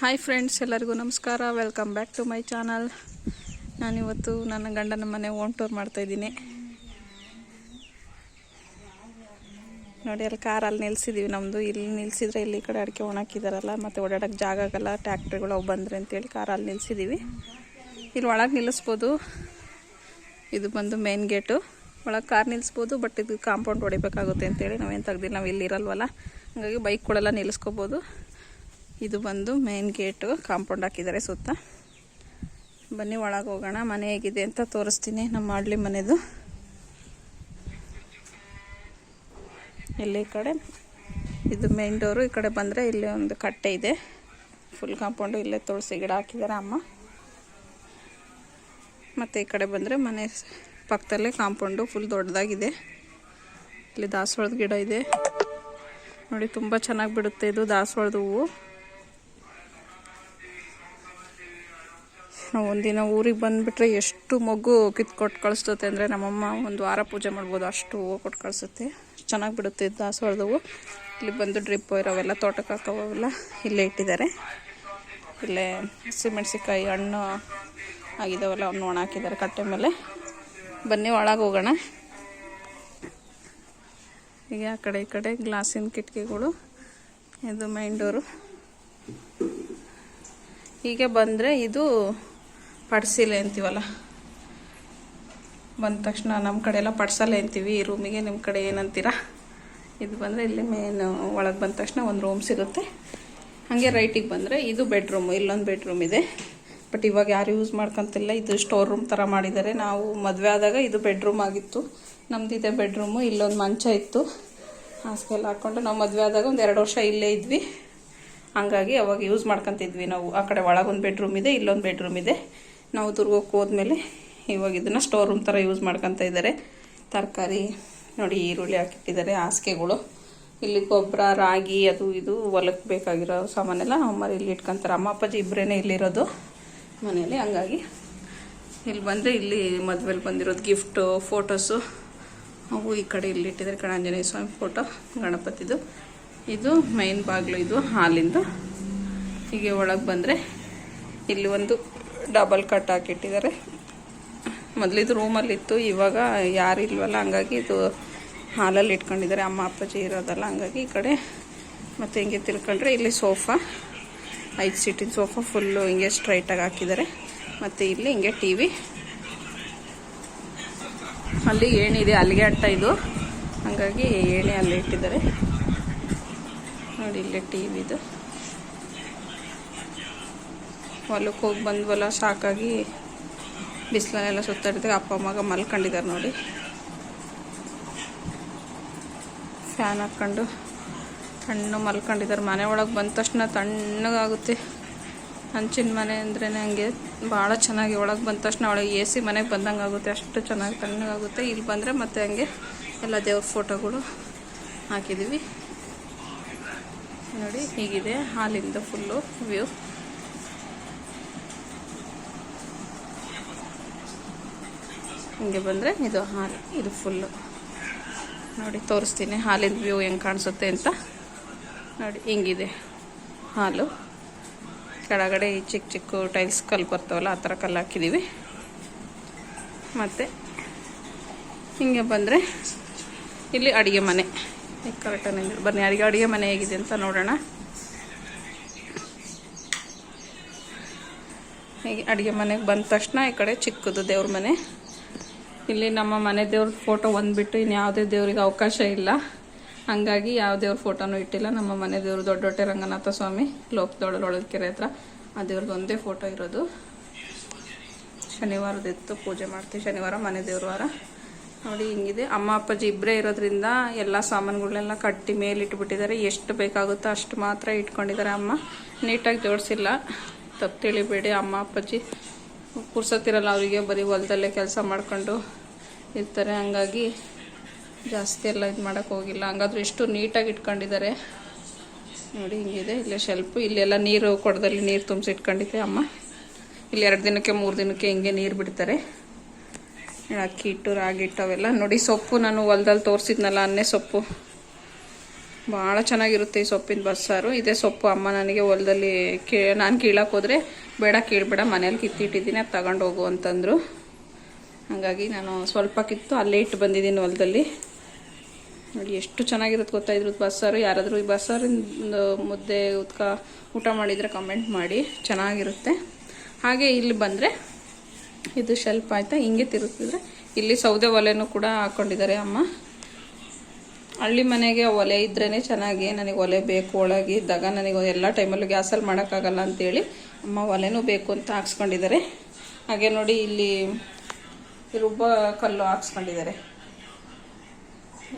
Hi friends ಎಲ್ಲರಿಗೂ ನಮಸ್ಕಾರ. Welcome back to my channel ನಾನಿವತ್ತು ನನ್ನ ಗಂಡನ ಮನೆ ಓನ್ ಟೂರ್ ಮಾಡ್ತಾಯಿದ್ದೀನಿ ನೋಡಿ, ಅಲ್ಲಿ ಕಾರಲ್ಲಿ ನಿಲ್ಸಿದ್ದೀವಿ ನಮ್ಮದು ಇಲ್ಲಿ ನಿಲ್ಸಿದ್ರೆ ಇಲ್ಲಿ ಕಡೆ ಅಡಿಕೆ ಒಣಾಕಿದಾರಲ್ಲ ಮತ್ತು ಓಡಾಡೋಕ್ಕೆ ಜಾಗ ಆಗಲ್ಲ ಟ್ಯಾಕ್ಟ್ರಿಗಳು ಅವು ಬಂದರೆ ಅಂತೇಳಿ ಕಾರಲ್ಲಿ ನಿಲ್ಸಿದ್ದೀವಿ ಇಲ್ಲಿ ಒಳಗೆ ನಿಲ್ಲಿಸ್ಬೋದು. ಇದು ಬಂದು ಮೇನ್ ಗೇಟು ಒಳಗೆ ಕಾರ್ ನಿಲ್ಲಿಸ್ಬೋದು ಬಟ್ ಇದು ಕಾಂಪೌಂಡ್ ಹೊಡಿಬೇಕಾಗುತ್ತೆ ಅಂತೇಳಿ ನಾವೇನು ತೆಗ್ದಿಲ್ಲ, ನಾವು ಇಲ್ಲಿ ಇರಲ್ವಲ್ಲ. ಹಾಗಾಗಿ ಬೈಕ್ಗಳೆಲ್ಲ ನಿಲ್ಲಿಸ್ಕೋಬೋದು ಇದು ಬಂದು ಮೇನ್ ಗೇಟು ಕಾಂಪೌಂಡ್ ಹಾಕಿದ್ದಾರೆ ಸುತ್ತ. ಬನ್ನಿ, ಒಳಗೆ ಹೋಗೋಣ. ಮನೆ ಹೇಗಿದೆ ಅಂತ ತೋರಿಸ್ತೀನಿ ನಮ್ಮ ಮಾಡ್ಲಿ ಮನೆದು. ಇಲ್ಲಿ ಈ ಕಡೆ, ಇದು ಮೇನ್ ಡೋರು ಈ ಕಡೆ ಬಂದರೆ ಇಲ್ಲಿ ಒಂದು ಕಟ್ಟೆ ಇದೆ. ಫುಲ್ ಕಾಂಪೌಂಡು ಇಲ್ಲೇ ತುಳಸಿ ಗಿಡ ಹಾಕಿದ್ದಾರೆ ಅಮ್ಮ. ಮತ್ತು ಈ ಕಡೆ ಬಂದರೆ ಮನೆ ಪಕ್ಕದಲ್ಲೇ ಕಾಂಪೌಂಡು ಫುಲ್ ದೊಡ್ಡದಾಗಿದೆ. ಇಲ್ಲಿ ದಾಸವಾಳದ ಗಿಡ ಇದೆ. ನೋಡಿ, ತುಂಬ ಚೆನ್ನಾಗಿ ಬಿಡುತ್ತೆ ಇದು ದಾಸವಾಳದ ಹೂವು. ನಾವು ಒಂದಿನ ಊರಿಗೆ ಬಂದುಬಿಟ್ರೆ ಎಷ್ಟು ಮಗು ಕಿತ್ಕೊಟ್ಟು ಕಳಿಸ್ತತೆ ಅಂದರೆ ನಮ್ಮಮ್ಮ ಒಂದು ವಾರ ಪೂಜೆ ಮಾಡ್ಬೋದು, ಅಷ್ಟು ಹೂವು ಕೊಟ್ಟು ಕಳಿಸುತ್ತೆ. ಚೆನ್ನಾಗಿ ಬಿಡುತ್ತೆ ದಾಸವಾಳದವು ಇಲ್ಲಿ ಬಂದು ಡ್ರಿಪ್ ಇರೋವೆಲ್ಲ, ತೋಟಕ್ಕೆ ಹಾಕೋವೆಲ್ಲ ಇಲ್ಲೇ ಇಟ್ಟಿದ್ದಾರೆ. ಇಲ್ಲೇ ಹಸಿಮೆಣ್ಸಿಕಾಯಿ ಹಣ್ಣು ಆಗಿದ್ದಾವೆಲ್ಲ ಅವನ್ನ ಒಣ ಹಾಕಿದ್ದಾರೆ ಕಟ್ಟೆ ಮೇಲೆ. ಬನ್ನಿ, ಒಳಗೆ ಹೋಗೋಣ. ಈಗ ಆ ಕಡೆ, ಈ ಕಡೆ ಗ್ಲಾಸಿನ ಕಿಟಕಿಗಳು, ಇದು ಮೈನ್ ಡೋರು ಹೀಗೆ ಬಂದರೆ ಇದು ಪಡ್ಸಿಲೆ ಅಂತೀವಲ್ಲ? ಬಂದ ತಕ್ಷಣ ನಮ್ಮ ಕಡೆ ಎಲ್ಲ ಅಂತೀವಿ, ಈ ರೂಮಿಗೆ ನಿಮ್ಮ ಕಡೆ ಏನಂತೀರ? ಇದು ಬಂದರೆ ಇಲ್ಲಿ ಮೇನ್ ಒಳಗೆ ಬಂದ ತಕ್ಷಣ ಒಂದು ರೂಮ್ ಸಿಗುತ್ತೆ. ಹಾಗೆ ರೈಟಿಗೆ ಬಂದರೆ ಇದು ಬೆಡ್ರೂಮು ಇಲ್ಲೊಂದು ಬೆಡ್ರೂಮ್ ಇದೆ. ಬಟ್ ಇವಾಗ ಯಾರು ಯೂಸ್ ಮಾಡ್ಕೊತಿಲ್ಲ, ಇದು ಸ್ಟೋರ್ ರೂಮ್ ಥರ ಮಾಡಿದ್ದಾರೆ. ನಾವು ಮದುವೆ ಆದಾಗ ಇದು ಬೆಡ್ರೂಮ್ ಆಗಿತ್ತು. ನಮ್ಮದಿದೆ ಬೆಡ್ರೂಮು ಇಲ್ಲೊಂದು ಮಂಚ ಇತ್ತು. ಹಾಸಿಗೆ ಎಲ್ಲ ಹಾಕ್ಕೊಂಡು ನಾವು ಮದುವೆ ಆದಾಗ ಒಂದು ಎರಡು ವರ್ಷ ಇಲ್ಲೇ ಇದ್ವಿ. ಹಂಗಾಗಿ ಅವಾಗ ಯೂಸ್ ಮಾಡ್ಕೊತಿದ್ವಿ ನಾವು. ಆ ಕಡೆ ಒಳಗೊಂದು ಬೆಡ್ರೂಮ್ ಇದೆ, ಇಲ್ಲೊಂದು ಬೆಡ್ರೂಮ್ ಇದೆ. ನಾವು ದುರ್ಗಕ್ಕೆ ಹೋದ್ಮೇಲೆ ಇವಾಗ ಇದನ್ನು ಸ್ಟೋರ್ ರೂಮ್ ಥರ ಯೂಸ್ ಮಾಡ್ಕೊತ ಇದ್ದಾರೆ ತರಕಾರಿ ನೋಡಿ ಈರುಳ್ಳಿ ಹಾಕಿಟ್ಟಿದ್ದಾರೆ, ಹಾಸಿಗೆಗಳು. ಇಲ್ಲಿ ಗೊಬ್ಬರ, ರಾಗಿ, ಅದು ಇದು ಹೊಲಕ್ಕೆ ಬೇಕಾಗಿರೋ ಸಾಮಾನೆಲ್ಲ ಅಮ್ಮರು ಇಲ್ಲಿ ಇಟ್ಕೊತಾರೆ. ಅಮ್ಮ, ಅಪ್ಪಾಜಿ ಇಬ್ಬರೇ ಇಲ್ಲಿರೋದು ಮನೆಯಲ್ಲಿ. ಹಂಗಾಗಿ ಇಲ್ಲಿ ಬಂದರೆ ಇಲ್ಲಿ ಮದುವೆಲಿ ಬಂದಿರೋದು ಗಿಫ್ಟು ಫೋಟೋಸು ಅವು ಈ ಕಡೆ ಇಲ್ಲಿ ಇಟ್ಟಿದ್ದಾರೆ. ಕಡೆ ಆಂಜನೇಯ ಸ್ವಾಮಿ ಫೋಟೋ ಗಣಪತಿದು. ಇದು ಮೈನ್ ಬಾಗಿಲು ಇದು, ಹಾಲಿಂದು. ಹೀಗೆ ಒಳಗೆ ಬಂದರೆ ಇಲ್ಲಿ ಒಂದು ಡಬಲ್ ಕಟ್ ಹಾಕಿಟ್ಟಿದ್ದಾರೆ. ಮೊದಲಿದು ರೂಮಲ್ಲಿತ್ತು, ಇವಾಗ ಯಾರು ಇಲ್ವಲ್ಲ, ಹಂಗಾಗಿ ಇದು ಹಾಲಲ್ಲಿ ಇಟ್ಕೊಂಡಿದ್ದಾರೆ. ಅಮ್ಮ, ಅಪ್ಪಾಜಿ ಇರೋದಲ್ಲ, ಹಂಗಾಗಿ ಈ ಕಡೆ. ಮತ್ತು ಹಿಂಗೆ ತಿಳ್ಕೊಂಡ್ರೆ ಇಲ್ಲಿ ಸೋಫಾ, ಐದು ಸೀಟಿನ ಸೋಫಾ ಫುಲ್ಲು ಹಿಂಗೆ ಸ್ಟ್ರೈಟಾಗಿ ಹಾಕಿದ್ದಾರೆ. ಮತ್ತು ಇಲ್ಲಿ ಹಿಂಗೆ ಟಿ ವಿ ಅಲ್ಲಿ ಏಣಿದೆ ಅಲ್ಲಿಗೆ ಅಟ್ಟ ಇದು ಹಾಗಾಗಿ ಏಣಿ ಅಲ್ಲಿ ಇಟ್ಟಿದ್ದಾರೆ. ನೋಡಿ, ಇಲ್ಲೇ ಟಿ ವಿದು ಹೊಲಕ್ಕೆ ಹೋಗಿ ಬಂದ್ವಲ್ಲ ಸಾಕಾಗಿ ಬಿಸಿಲಲ್ಲೆಲ್ಲ ಸುತ್ತಾಡಿದಾಗ ಅಪ್ಪ ಮಗ ಮಲ್ಕೊಂಡಿದ್ದಾರೆ ನೋಡಿ. ಫ್ಯಾನ್ ಹಾಕ್ಕೊಂಡು ತಣ್ಣು ಮಲ್ಕೊಂಡಿದ್ದಾರೆ ಮನೆ ಒಳಗೆ ಬಂದ ತಕ್ಷಣ ತಣ್ಣಗಾಗುತ್ತೆ. ಹಂಚಿನ ಮನೆ ಅಂದ್ರೇ ಹಂಗೆ ಭಾಳ ಚೆನ್ನಾಗಿ ಒಳಗೆ ಬಂದ ತಕ್ಷಣ ಒಳಗೆ ಎ ಸಿ ಮನೆಗೆ ಬಂದಂಗೆ ಆಗುತ್ತೆ. ಅಷ್ಟು ಚೆನ್ನಾಗಿ ತಣ್ಣಗಾಗುತ್ತೆ. ಇಲ್ಲಿ ಬಂದರೆ ಮತ್ತೆ ಹಂಗೆ ಎಲ್ಲ ದೇವ್ರ ಫೋಟೋಗಳು ಹಾಕಿದ್ದೀವಿ ನೋಡಿ, ಹೀಗಿದೆ ಹಾಲಿಂದ ಫುಲ್ಲು ವ್ಯೂ. ಹಿಂಗೆ ಬಂದರೆ ಇದು ಹಾಲು, ಇದು ಫುಲ್ಲು ನೋಡಿ, ತೋರಿಸ್ತೀನಿ. ಹಾಲಿನ ವ್ಯೂ ಹೆಂಗೆ ಕಾಣಿಸುತ್ತೆ ಅಂತ. ನೋಡಿ, ಹಿಂಗಿದೆ ಹಾಲು. ಕೆಳಗಡೆ ಈ ಚಿಕ್ಕ ಚಿಕ್ಕ ಟೈಲ್ಸ್ ಕಲ್ಲು ಬರ್ತಾವಲ್ಲ, ಆ ಥರ ಕಲ್ಲು ಹಾಕಿದ್ದೀವಿ ಮತ್ತು ಹಿಂಗೆ ಬಂದರೆ ಇಲ್ಲಿ ಅಡುಗೆ ಮನೆ. ಕರೆಕ್ಟಾಗಿ ಬನ್ನಿ ಅಡುಗೆ ಅಡುಗೆ ಮನೆ ಹೇಗಿದೆ ಅಂತ ನೋಡೋಣ. ಹೀಗೆ ಅಡುಗೆ ಮನೆಗೆ ಬಂದ ತಕ್ಷಣ ಈ ಕಡೆ ಚಿಕ್ಕದು ದೇವ್ರ ಮನೆ. ಇಲ್ಲಿ ನಮ್ಮ ಮನೆ ದೇವ್ರ ಫೋಟೋ ಒಂದ್ಬಿಟ್ಟು ಬಿಟ್ಟು ಇನ್ಯಾವುದೇ ದೇವ್ರಿಗೆ ಅವಕಾಶ ಇಲ್ಲ. ಹಂಗಾಗಿ ಯಾವ ದೇವ್ರ ಫೋಟೋನೂ ಇಟ್ಟಿಲ್ಲ. ನಮ್ಮ ಮನೆ ದೇವರು ದೊಡ್ಡೊಟ್ಟೆ ದೊಡ್ಡ ರಂಗನಾಥ ಸ್ವಾಮಿ ಲೋಕದೊಳಗೆ ಕೆರೆ ಹತ್ರ ಆ ದೇವ್ರದ್ದು ಒಂದೇ ಫೋಟೋ ಇರೋದು. ಶನಿವಾರದಿತ್ತು ಪೂಜೆ ಮಾಡ್ತೀವಿ. ಶನಿವಾರ ಮನೆ ದೇವ್ರ ವಾರ. ನೋಡಿ, ಹಿಂಗಿದೆ. ಅಮ್ಮ, ಅಪ್ಪಾಜಿ ಇಬ್ಬರೇ ಇರೋದ್ರಿಂದ ಎಲ್ಲ ಸಾಮಾನುಗಳನ್ನೆಲ್ಲ ಕಟ್ಟಿ ಮೇಲಿಟ್ಬಿಟ್ಟಿದ್ದಾರೆ. ಎಷ್ಟು ಬೇಕಾಗುತ್ತೋ ಅಷ್ಟು ಮಾತ್ರ ಇಟ್ಕೊಂಡಿದ್ದಾರೆ ಅಮ್ಮ. ನೀಟಾಗಿ ಜೋಡಿಸಿಲ್ಲ ತಪ್ಪು ತಿಳಿಬೇಡಿ ಅಮ್ಮ, ಅಪ್ಪಾಜಿ. ಕುರ್ಸತ್ತಿರಲ್ಲ ಅವರಿಗೆ ಬರೀ ಹೊಲದಲ್ಲೇ ಕೆಲಸ ಮಾಡ್ಕೊಂಡು ಇರ್ತಾರೆ. ಹಂಗಾಗಿ ಜಾಸ್ತಿ ಎಲ್ಲ ಇದು ಮಾಡೋಕ್ಕೆ ಹೋಗಿಲ್ಲ. ಹಂಗಾದ್ರೂ ಎಷ್ಟು ನೀಟಾಗಿ ಇಟ್ಕೊಂಡಿದ್ದಾರೆ. ನೋಡಿ, ಹಿಂಗಿದೆ. ಇಲ್ಲೇ ಶೆಲ್ಫು ಇಲ್ಲೆಲ್ಲ ನೀರು ಕೊಡದಲ್ಲಿ ನೀರು ತುಂಬಿಸಿ ಇಟ್ಕೊಂಡಿದ್ದೆ ಅಮ್ಮ. ಇಲ್ಲಿ ಎರಡು ದಿನಕ್ಕೆ, ಮೂರು ದಿನಕ್ಕೆ ಹಿಂಗೆ ನೀರು ಬಿಡ್ತಾರೆ. ಅಕ್ಕಿ ಹಿಟ್ಟು, ರಾಗಿ ಹಿಟ್ಟು ಅವೆಲ್ಲ ನೋಡಿ, ಸೊಪ್ಪು ನಾನು ಹೊಲ್ದಲ್ಲಿ ತೋರಿಸಿದ್ನಲ್ಲ, ಅನ್ನೆ ಸೊಪ್ಪು. ಭಾಳ ಚೆನ್ನಾಗಿರುತ್ತೆ ಈ ಸೊಪ್ಪಿನ ಬಸ್ಸಾರು. ಇದೇ ಸೊಪ್ಪು ಅಮ್ಮ ನನಗೆ ಹೊಲದಲ್ಲಿ ಕೇ, ನಾನು ಕೀಳಕ್ಕೆ ಹೋದರೆ ಬೇಡ, ಕೀಳ್ಬೇಡ, ಮನೇಲಿ ಕಿತ್ತಿಟ್ಟಿದ್ದೀನಿ, ಅದು ತಗೊಂಡು ಹೋಗು ಅಂತಂದರು. ಹಾಗಾಗಿ ನಾನು ಸ್ವಲ್ಪ ಕಿತ್ತು ಅಲ್ಲೇ ಇಟ್ಟು ಬಂದಿದ್ದೀನಿ ಹೊಲದಲ್ಲಿ. ನೋಡಿ, ಎಷ್ಟು ಚೆನ್ನಾಗಿರುತ್ತೆ ಗೊತ್ತಾಯಿದ್ರು ಬಸ್ಸಾರು. ಯಾರಾದರೂ ಈ ಬಸ್ಸಾರಿಂದ ಮುದ್ದೆ ಉತ್ಕ ಊಟ ಮಾಡಿದರೆ ಕಮೆಂಟ್ ಮಾಡಿ. ಚೆನ್ನಾಗಿರುತ್ತೆ. ಹಾಗೆ ಇಲ್ಲಿ ಬಂದರೆ ಇದು ಶೆಲ್ಪ್ ಆಯಿತಾ? ಹಿಂಗೆ ತಿರುಗಿದ್ರೆ ಇಲ್ಲಿ ಸೌದೆ ಒಲೆನೂ ಕೂಡ ಹಾಕ್ಕೊಂಡಿದ್ದಾರೆ ಅಮ್ಮ. ಹಳ್ಳಿ ಮನೆಗೆ ಒಲೆ ಇದ್ರೇ ಚೆನ್ನಾಗಿ ನನಗೆ ಒಲೆ ಬೇಕು, ಒಳಗೆ ಇದ್ದಾಗ ನನಗೆ ಎಲ್ಲ ಟೈಮಲ್ಲೂ ಗ್ಯಾಸಲ್ಲಿ ಮಾಡೋಕ್ಕಾಗಲ್ಲ ಅಂತೇಳಿ ಅಮ್ಮ ಒಲೆನೂ ಬೇಕು ಅಂತ ಹಾಕ್ಸ್ಕೊಂಡಿದ್ದಾರೆ. ಹಾಗೆ ನೋಡಿ ಇಲ್ಲಿ ರುಬ್ಬ ಕಲ್ಲು ಹಾಕ್ಸ್ಕೊಂಡಿದ್ದಾರೆ.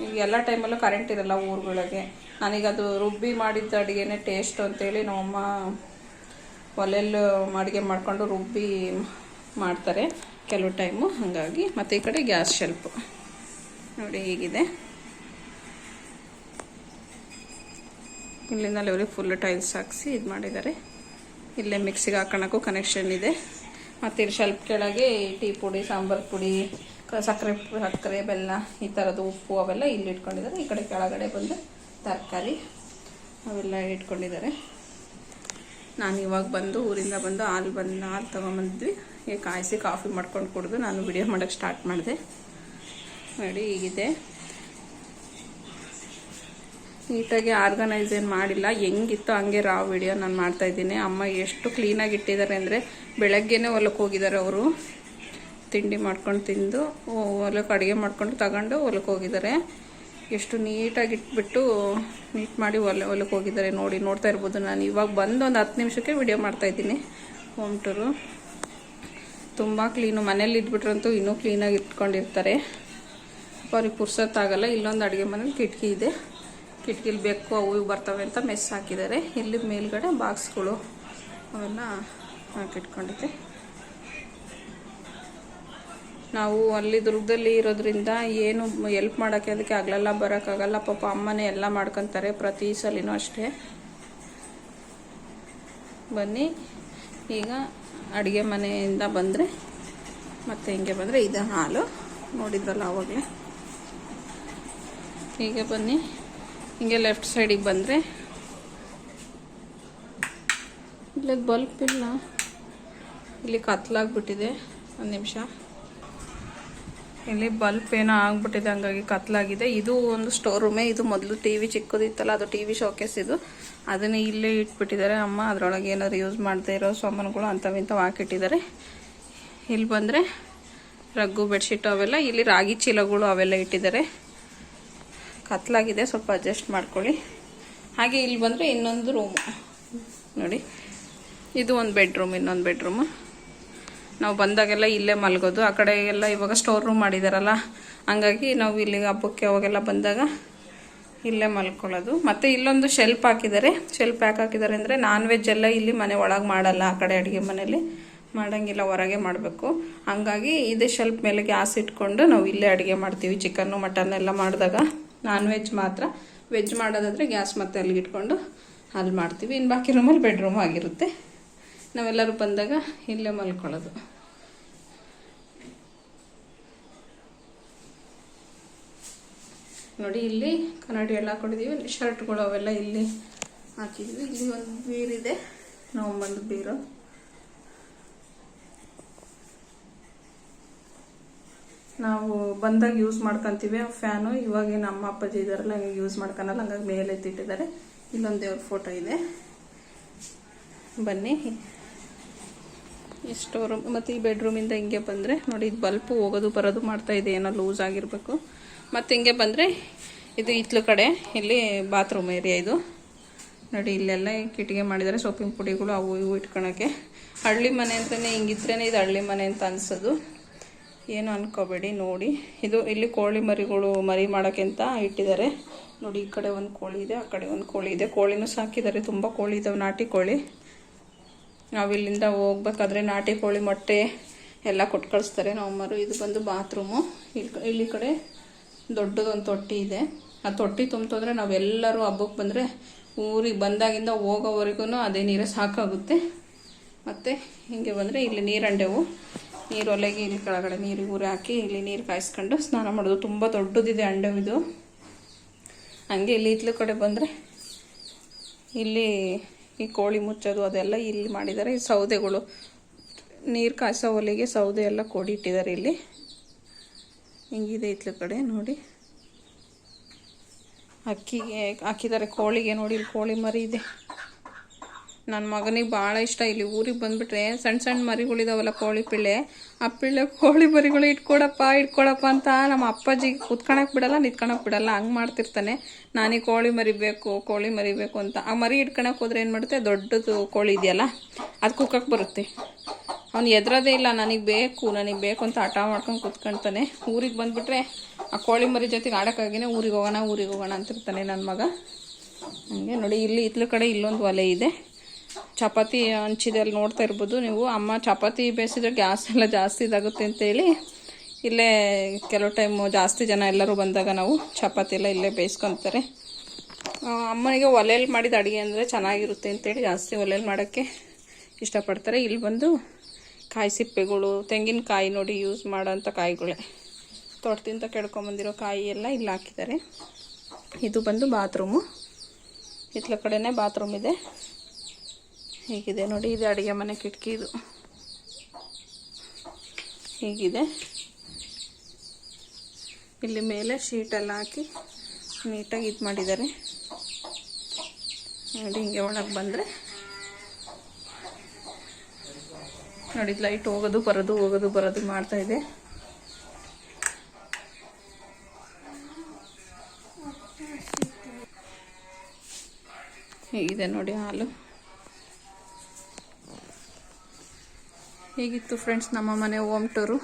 ಈಗ ಎಲ್ಲ ಟೈಮಲ್ಲೂ ಕರೆಂಟ್ ಇರಲ್ಲ ಊರುಗಳಿಗೆ. ನನಗೆ ಅದು ರುಬ್ಬಿ ಮಾಡಿದ್ದ ಅಡುಗೆನೇ ಟೇಸ್ಟ್ ಅಂತೇಳಿ ನಮ್ಮಮ್ಮ ಒಲೆಯಲ್ಲಿ ಅಡುಗೆ ಮಾಡಿಕೊಂಡು ರುಬ್ಬಿ ಮಾಡ್ತಾರೆ. ಕೆಲವು ಟೈಮು ಹಾಗಾಗಿ. ಮತ್ತು ಈ ಕಡೆ ಗ್ಯಾಸ್ ಶೆಲ್ಪು ನೋಡಿ ಹೀಗಿದೆ. ಇಲ್ಲಿಂದ ಅಲ್ಲಿವರೆಗೆ ಫುಲ್ ಟೈಲ್ಸ್ ಹಾಕಿಸಿ ಇದು ಮಾಡಿದ್ದಾರೆ. ಇಲ್ಲೇ ಮಿಕ್ಸಿಗೆ ಹಾಕೋಣಕ್ಕೂ ಕನೆಕ್ಷನ್ ಇದೆ. ಮತ್ತು ಇಲ್ಲಿ ಶೆಲ್ಪ್ ಕೆಳಗೆ ಟೀ ಪುಡಿ, ಸಾಂಬಾರು ಪುಡಿ ಸಕ್ಕರೆ ಸಕ್ಕರೆ, ಬೆಲ್ಲ, ಈ ಥರದ್ದು ಉಪ್ಪು ಅವೆಲ್ಲ ಇಲ್ಲಿ ಇಟ್ಕೊಂಡಿದ್ದಾರೆ. ಈ ಕಡೆ ಕೆಳಗಡೆ ಬಂದು ತರಕಾರಿ ಅವೆಲ್ಲ ಇಟ್ಕೊಂಡಿದ್ದಾರೆ. ನಾನು ಇವಾಗ ಬಂದು ಊರಿಂದ ಬಂದು ಹಾಲು ಬಂದು, ಹಾಲು ತೊಗೊಂಬಂದ್ವಿ. ಈಗ ಕಾಯಿಸಿ ಕಾಫಿ ಮಾಡ್ಕೊಂಡು ಕುಡಿದು ನಾನು ವಿಡಿಯೋ ಮಾಡೋಕ್ಕೆ ಸ್ಟಾರ್ಟ್ ಮಾಡಿದೆ. ನೋಡಿ, ಹೀಗಿದೆ. ನೀಟಾಗಿ ಆರ್ಗನೈಸ್ ಏನು ಮಾಡಿಲ್ಲ. ಹೆಂಗಿತ್ತು ಹಂಗೆ ರಾವ್ ವಿಡಿಯೋ ನಾನು ಮಾಡ್ತಾ ಇದ್ದೀನಿ. ಅಮ್ಮ ಎಷ್ಟು ಕ್ಲೀನಾಗಿ ಇಟ್ಟಿದ್ದಾರೆ ಅಂದರೆ ಬೆಳಗ್ಗೆನೇ ಹೊಲಕ್ಕೆ ಹೋಗಿದ್ದಾರೆ ಅವರು. ತಿಂಡಿ ಮಾಡ್ಕೊಂಡು ತಿಂದು ಹೊಲಕ್ಕೆ ಅಡುಗೆ ಮಾಡ್ಕೊಂಡು ತಗೊಂಡು ಹೊಲಕ್ಕೆ ಹೋಗಿದ್ದಾರೆ. ಎಷ್ಟು ನೀಟಾಗಿ ಇಟ್ಬಿಟ್ಟು ನೀಟ್ ಮಾಡಿ ಹೊಲ ಹೊಲಕ್ಕೆ ಹೋಗಿದ್ದಾರೆ. ನೋಡಿ, ನೋಡ್ತಾ ಇರ್ಬೋದು ನಾನು. ಇವಾಗ ಬಂದು ಒಂದು ಹತ್ತು ನಿಮಿಷಕ್ಕೆ ವಿಡಿಯೋ ಮಾಡ್ತಾಯಿದ್ದೀನಿ ಹೋಮ್ ಟೂರು ತುಂಬ ಕ್ಲೀನು ಮನೇಲಿ ಇಟ್ಬಿಟ್ರಂತೂ ಇನ್ನೂ ಕ್ಲೀನಾಗಿ ಇಟ್ಕೊಂಡಿರ್ತಾರೆ. ಅವ್ರಿಗೆ ಪುರ್ಸತ್ತಾಗಲ್ಲ ಇಲ್ಲೊಂದು ಅಡುಗೆ ಮನೇಲಿ ಕಿಟಕಿ ಇದೆ. ಕಿಟಕಿಲಿ ಬೆಕ್ಕು ಅವು ಇವು ಬರ್ತವೆ ಅಂತ ಮೆಸ್ ಹಾಕಿದ್ದಾರೆ. ಇಲ್ಲಿ ಮೇಲ್ಗಡೆ? ಬಾಕ್ಸ್ಗಳು ಅವೆಲ್ಲ ಹಾಕಿಟ್ಕೊಂಡಿದ್ದೆ ನಾವು ಅಲ್ಲಿ ದುರ್ಗದಲ್ಲಿ ಇರೋದ್ರಿಂದ ಏನು ಎಲ್ಪ್ ಮಾಡೋಕ್ಕೆ ಅದಕ್ಕೆ ಆಗಲೆಲ್ಲ ಬರೋಕ್ಕಾಗಲ್ಲ ಪಾಪ ಅಮ್ಮನೇ ಎಲ್ಲ ಮಾಡ್ಕೊತಾರೆ ಪ್ರತಿ ಸಲಿನೂ ಅಷ್ಟೇ. ಬನ್ನಿ. ಈಗ ಅಡುಗೆ ಮನೆಯಿಂದ ಬಂದರೆ, ಮತ್ತೆ ಹಿಂಗೆ ಬಂದರೆ ಇದು ಹಾಲು. ನೋಡಿದ್ರಲ್ಲ ಅವಾಗಲೇ ಹೀಗೆ ಬನ್ನಿ. ಹಿಂಗೆ ಲೆಫ್ಟ್ ಸೈಡಿಗೆ ಬಂದರೆ. ಇಲ್ಲಿ ಬಲ್ಪ್ ಇಲ್ಲ. ಇಲ್ಲಿ ಕತ್ಲಾಗ್ಬಿಟ್ಟಿದೆ. ಒಂದು ನಿಮಿಷ. ಇಲ್ಲಿ ಬಲ್ಪ್ ಏನೋ ಆಗ್ಬಿಟ್ಟಿದೆ, ಹಂಗಾಗಿ ಕತ್ಲಾಗಿದೆ. ಇದು ಒಂದು ಸ್ಟೋರ್ ರೂಮೇ ಇದು ಮೊದಲು ಟಿ ವಿ ಚಿಕ್ಕದಿತ್ತಲ್ಲ, ಅದು ಟಿ ವಿ ಶೋಕೇಸ್ ಇದು. ಅದನ್ನೇ ಇಲ್ಲೇ ಇಟ್ಬಿಟ್ಟಿದ್ದಾರೆ ಅಮ್ಮ. ಅದರೊಳಗೆ ಏನಾದ್ರು ಯೂಸ್ ಮಾಡದೇ ಇರೋ ಸಾಮಾನುಗಳು ಅಂಥವಿಂಥವು ಹಾಕಿಟ್ಟಿದ್ದಾರೆ. ಇಲ್ಲಿ ಬಂದರೆ ರಗ್ಗು ಬೆಡ್ಶೀಟ್ ಅವೆಲ್ಲ, ಇಲ್ಲಿ ರಾಗಿ ಚೀಲಗಳು ಅವೆಲ್ಲ ಇಟ್ಟಿದ್ದಾರೆ. ಕತ್ಲಾಗಿದೆ, ಸ್ವಲ್ಪ ಅಡ್ಜಸ್ಟ್ ಮಾಡ್ಕೊಳ್ಳಿ. ಹಾಗೆ ಇಲ್ಲಿ ಬಂದರೆ ಇನ್ನೊಂದು ರೂಮ್ ನೋಡಿ, ಇದು ಒಂದು ಬೆಡ್ರೂಮ್ ಇನ್ನೊಂದು ಬೆಡ್ರೂಮು ನಾವು ಬಂದಾಗೆಲ್ಲ ಇಲ್ಲೇ ಮಲಗೋದು. ಆ ಕಡೆ ಎಲ್ಲ ಇವಾಗ ಸ್ಟೋರ್ ರೂಮ್ ಮಾಡಿದಾರಲ್ಲ, ಹಂಗಾಗಿ ನಾವು ಇಲ್ಲಿ ಹಬ್ಬಕ್ಕೆ ಅವಾಗೆಲ್ಲ ಬಂದಾಗ ಇಲ್ಲೇ ಮಲ್ಕೊಳ್ಳೋದು. ಮತ್ತು ಇಲ್ಲೊಂದು ಶೆಲ್ಪ್ ಹಾಕಿದ್ದಾರೆ. ಶೆಲ್ಪ್ ಯಾಕೆ ಹಾಕಿದ್ದಾರೆ ಅಂದರೆ ನಾನ್ ವೆಜ್ ಎಲ್ಲ ಇಲ್ಲಿ ಮನೆ ಒಳಗೆ ಮಾಡಲ್ಲ. ಆ ಕಡೆ ಅಡುಗೆ ಮನೇಲಿ ಮಾಡೋಂಗಿಲ್ಲ, ಹೊರಗೆ ಮಾಡಬೇಕು. ಹಂಗಾಗಿ ಇದೇ ಶೆಲ್ಪ್ ಮೇಲೆ ಗ್ಯಾಸ್ ಇಟ್ಕೊಂಡು ನಾವು ಇಲ್ಲೇ ಅಡುಗೆ ಮಾಡ್ತೀವಿ. ಚಿಕನ್ನು ಮಟನ್ ಎಲ್ಲ ಮಾಡಿದಾಗ. ನಾನ್ ವೆಜ್ ಮಾತ್ರ. ವೆಜ್ ಮಾಡೋದಾದರೆ ಗ್ಯಾಸ್ ಮತ್ತೆ ಅಲ್ಲಿಗೆ ಇಟ್ಕೊಂಡು ಅಲ್ಲಿ ಮಾಡ್ತೀವಿ. ಇನ್ನು ಬಾಕಿ ರೂಮಲ್ಲಿ ಬೆಡ್ರೂಮ್ ಆಗಿರುತ್ತೆ. ನಾವೆಲ್ಲರೂ ಬಂದಾಗ ಇಲ್ಲೇ ಮಲ್ಕೊಳ್ಳೋದು. ನೋಡಿ ಇಲ್ಲಿ ಕನ್ನಡಿ ಎಲ್ಲ ಹಾಕೊಂಡಿದ್ದೀವಿ ಶರ್ಟ್ಗಳು ಅವೆಲ್ಲ ಇಲ್ಲಿ ಹಾಕಿದ್ವಿ. ಇಲ್ಲಿ ಒಂದು ಬೀರಿದೆ ನಾವು ಬಂದು ಬೀರು. ನಾವು ಬಂದಾಗ ಯೂಸ್ ಮಾಡ್ಕೊಂತೀವಿ. ಆ ಫ್ಯಾನು ಇವಾಗ ನಮ್ಮ ಅಪ್ಪಾಜಿ ಇದಾರಲ್ಲ, ಹಂಗೆ ಯೂಸ್ ಮಾಡ್ಕೊಳಲ್ಲ ಹಂಗಾಗಿ ಮೇಲೆ ಎತ್ತಿಟ್ಟಿದ್ದಾರೆ. ಇಲ್ಲೊಂದು ದೇವ್ರ ಫೋಟೋ ಇದೆ. ಬನ್ನಿ. ಈ ರೂಮ್ ಮತ್ತು ಈ ಬೆಡ್ರೂಮಿಂದ ಹಿಂಗೆ ಬಂದರೆ, ನೋಡಿ, ಇದು ಬಲ್ಪು ಹೋಗೋದು ಬರೋದು ಮಾಡ್ತಾ ಇದೆ, ಏನೋ ಲೂಸ್ ಆಗಿರಬೇಕು. ಮತ್ತು ಹಿಂಗೆ ಬಂದರೆ, ಇದು ಇತ್ಲು ಕಡೆ, ಇಲ್ಲಿ ಬಾತ್ರೂಮ್ ಏರಿಯಾ ಇದು. ನೋಡಿ, ಇಲ್ಲೆಲ್ಲ ಕಿಟಿಗೆ ಮಾಡಿದರೆ ಸೊಪ್ಪಿನ ಪುಡಿಗಳು, ಅವು ಇವು ಇಟ್ಕೊಳಕ್ಕೆ. ಹಳ್ಳಿ ಮನೆ ಅಂತಲೇ ಹಿಂಗಿದ್ರೇ ಇದು ಹಳ್ಳಿ ಮನೆ ಅಂತ ಅನ್ಸೋದು. ಏನು ಅನ್ಕೋಬೇಡಿ, ನೋಡಿ. ಇದು ಇಲ್ಲಿ ಕೋಳಿ ಮರಿಗಳು ಮರಿ ಮಾಡೋಕ್ಕಿಂತ ಇಟ್ಟಿದ್ದಾರೆ. ನೋಡಿ, ಈ ಕಡೆ ಒಂದು ಕೋಳಿ ಇದೆ, ಆ ಕಡೆ ಒಂದು ಕೋಳಿ ಇದೆ. ಕೋಳಿನೂ ಸಾಕಿದ್ದಾರೆ, ತುಂಬ ಕೋಳಿ ಇದಾವೆ, ನಾಟಿ ಕೋಳಿ. ನಾವು ಇಲ್ಲಿಂದ ಹೋಗ್ಬೇಕಾದ್ರೆ ನಾಟಿ ಕೋಳಿ ಮೊಟ್ಟೆ ಎಲ್ಲ ಕೊಟ್ಟು ಕಳಿಸ್ತಾರೆ ನಮ್ಮರು ಇದು ಬಂದು ಬಾತ್ರೂಮು ಇಲ್ಲಿ ಇಲ್ಲಿ ಕಡೆ ದೊಡ್ಡದೊಂದು ತೊಟ್ಟಿ ಇದೆ. ಆ ತೊಟ್ಟಿ ತುಂಬ್ತಂದ್ರೆ ನಾವೆಲ್ಲರೂ ಹಬ್ಬಕ್ಕೆ ಬಂದರೆ ಊರಿಗೆ ಬಂದಾಗಿಂದ ಹೋಗೋವರೆಗೂ ಅದೇ ನೀರೇ ಸಾಕಾಗುತ್ತೆ. ಮತ್ತು ಹೀಗೆ ಬಂದರೆ ಇಲ್ಲಿ ನೀರಂಡೆವು ನೀರು ಒಲೆಗೆ ಇಲ್ಲಿ ಕೆಳಗಡೆ ನೀರು ಊರಿ ಹಾಕಿ ಇಲ್ಲಿ ನೀರು ಕಾಯಿಸ್ಕೊಂಡು ಸ್ನಾನ ಮಾಡೋದು. ತುಂಬ ದೊಡ್ಡದಿದೆ ಅಂಡವಿದು ಹಂಗೆ ಇಲ್ಲಿ ಇತ್ಲು ಕಡೆ ಬಂದರೆ ಇಲ್ಲಿ ಈ ಕೋಳಿ ಮುಚ್ಚೋದು ಅದೆಲ್ಲ ಇಲ್ಲಿ ಮಾಡಿದ್ದಾರೆ. ಈ ಸೌದೆಗಳು, ನೀರು ಕಾಯಿಸೋ ಒಲೆಗೆ ಸೌದೆ ಎಲ್ಲ ಕೊಡಿ ಇಟ್ಟಿದ್ದಾರೆ ಇಲ್ಲಿ. ಹಿಂಗಿದೆ ಇತ್ಲ ಕಡೆ ನೋಡಿ. ಅಕ್ಕಿಗೆ ಹಾಕಿದ್ದಾರೆ ಕೋಳಿಗೆ ನೋಡಿ, ಇಲ್ಲಿ ಕೋಳಿ ಮರಿ ಇದೆ. ನನ್ನ ಮಗನಿಗೆ ಭಾಳ ಇಷ್ಟ. ಇಲ್ಲಿ ಊರಿಗೆ ಬಂದ್ಬಿಟ್ರೆ ಸಣ್ಣ ಸಣ್ಣ ಮರಿಗಳಿದಾವಲ್ಲ ಕೋಳಿ ಪಿಳ್ಳೆ. ಆ ಪಿಳ್ಳೆ ಕೋಳಿ ಮರಿಗಳು ಇಟ್ಕೊಡಪ್ಪ ಇಟ್ಕೊಡಪ್ಪ ಅಂತ ನಮ್ಮ ಅಪ್ಪಾಜಿ ಕುತ್ಕೊಳಕ್ಕೆ ಬಿಡಲ್ಲ ನಿತ್ಕೊಳಕ್ ಬಿಡಲ್ಲ. ಹಂಗೆ ಮಾಡ್ತಿರ್ತಾನೆ. ನಾನೇ ಕೋಳಿ ಮರಿ ಬೇಕು ಕೋಳಿ ಮರಿ ಬೇಕು ಅಂತ. ಆ ಮರಿ ಇಟ್ಕೊಳಕ್ಕೆ ಹೋದ್ರೆ ಏನು ಮಾಡುತ್ತೆ? ದೊಡ್ಡದು ಕೋಳಿ ಇದೆಯಲ್ಲ, ಅದು ಕುಕ್ಕಕ್ಕೆ ಬರುತ್ತೆ. ಅವ್ನು ಎದ್ರದೇ ಇಲ್ಲ. ನನಗೆ ಬೇಕು ನನಗೆ ಬೇಕು ಅಂತ ಹಠ ಮಾಡ್ಕೊಂಡು ಕುತ್ಕೊಳ್ತಾನೆ ಊರಿಗೆ ಬಂದುಬಿಟ್ರೆ ಆ ಕೋಳಿ ಮರಿ ಜೊತೆಗೆ ಆಡೋಕ್ಕಾಗಿನೇ ಊರಿಗೆ ಹೋಗೋಣ ಊರಿಗೆ ಹೋಗೋಣ ಅಂತಿರ್ತಾನೆ ನನ್ನ ಮಗ. ಹಂಗೆ ನೋಡಿ, ಇಲ್ಲಿ ಇತ್ಲ ಕಡೆ ಇಲ್ಲೊಂದು ಒಲೆ ಇದೆ. ಚಪಾತಿ ಹಂಚಿದಲ್ಲಿ ನೋಡ್ತಾ ಇರ್ಬೋದು ನೀವು. ಅಮ್ಮ ಚಪಾತಿ ಬೇಯಿಸಿದ್ರೆ ಗ್ಯಾಸ್ ಎಲ್ಲ ಜಾಸ್ತಿ ಇದಾಗುತ್ತೆ ಅಂತೇಳಿ ಇಲ್ಲೇ ಕೆಲವು ಟೈಮು ಜಾಸ್ತಿ ಜನ ಎಲ್ಲರೂ ಬಂದಾಗ ನಾವು ಚಪಾತಿ ಎಲ್ಲ ಇಲ್ಲೇ ಬೇಯಿಸ್ಕೊತಾರೆ. ಅಮ್ಮನಿಗೆ ಒಲೆಯಲ್ಲಿ ಮಾಡಿದ ಅಡುಗೆ ಅಂದರೆ ಚೆನ್ನಾಗಿರುತ್ತೆ ಅಂತೇಳಿ ಜಾಸ್ತಿ ಒಲೆಯಲ್ಲಿ ಮಾಡೋಕ್ಕೆ ಇಷ್ಟಪಡ್ತಾರೆ. ಇಲ್ಲಿ ಬಂದು ಕಾಯಿ ಸಿಪ್ಪೆಗಳು, ತೆಂಗಿನಕಾಯಿ ನೋಡಿ ಯೂಸ್ ಮಾಡೋಂಥ ಕಾಯಿಗಳೇ. ತೋಟದಿಂದ ಕೆಡ್ಕೊಂಬಂದಿರೋ ಕಾಯಿ ಎಲ್ಲ ಇಲ್ಲಿ ಹಾಕಿದ್ದಾರೆ. ಇದು ಬಂದು ಬಾತ್ರೂಮು ಇತ್ಲ ಕಡೆನೇ ಬಾತ್ರೂಮ್ ಇದೆ. ಹೀಗಿದೆ. ನೋಡಿ, ಇದು ಅಡುಗೆ ಮನೆ ಕಿಟಕಿ ಇದು. ಹೀಗಿದೆ. ಇಲ್ಲಿ ಮೇಲೆ ಶೀಟೆಲ್ಲ ಹಾಕಿ ನೀಟಾಗಿ ಇದು ಮಾಡಿದ್ದಾರೆ. ನೋಡಿ, ಹಿಂಗೆ ಒಳಗೆ ಬಂದರೆ. ನೋಡಿ ಲೈಟ್ ಹೋಗೋದು, ಬರೋದು ಹೋಗೋದು, ಬರೋದು ಮಾಡ್ತಾ ಇದೆ. ಹೀಗಿದೆ ನೋಡಿ ಹಾಲು. ಹೀಗಿತ್ತು ಫ್ರೆಂಡ್ಸ್ ನಮ್ಮ ಮನೆ ಹೋಮ್ ಟೂರು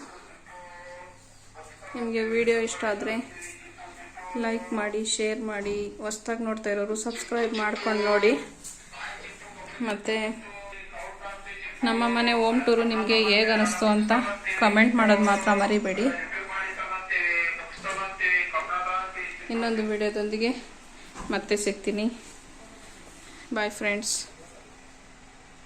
ನಿಮಗೆ ವಿಡಿಯೋ ಇಷ್ಟ ಆದರೆ ಲೈಕ್ ಮಾಡಿ ಶೇರ್ ಮಾಡಿ, ಹೊಸ್ದಾಗಿ ನೋಡ್ತಾ ಇರೋರು ಸಬ್ಸ್ಕ್ರೈಬ್ ಮಾಡ್ಕೊಂಡು ನೋಡಿ. ಮತ್ತು ನಮ್ಮ ಮನೆ ಹೋಮ್ ಟೂರು ನಿಮಗೆ ಹೇಗೆ ಅನ್ನಿಸ್ತು ಅಂತ ಕಮೆಂಟ್ ಮಾಡೋದು ಮಾತ್ರ ಮರಿಬೇಡಿ. ಇನ್ನೊಂದು ವಿಡಿಯೋದೊಂದಿಗೆ ಮತ್ತೆ ಸಿಗ್ತೀನಿ. Bye friends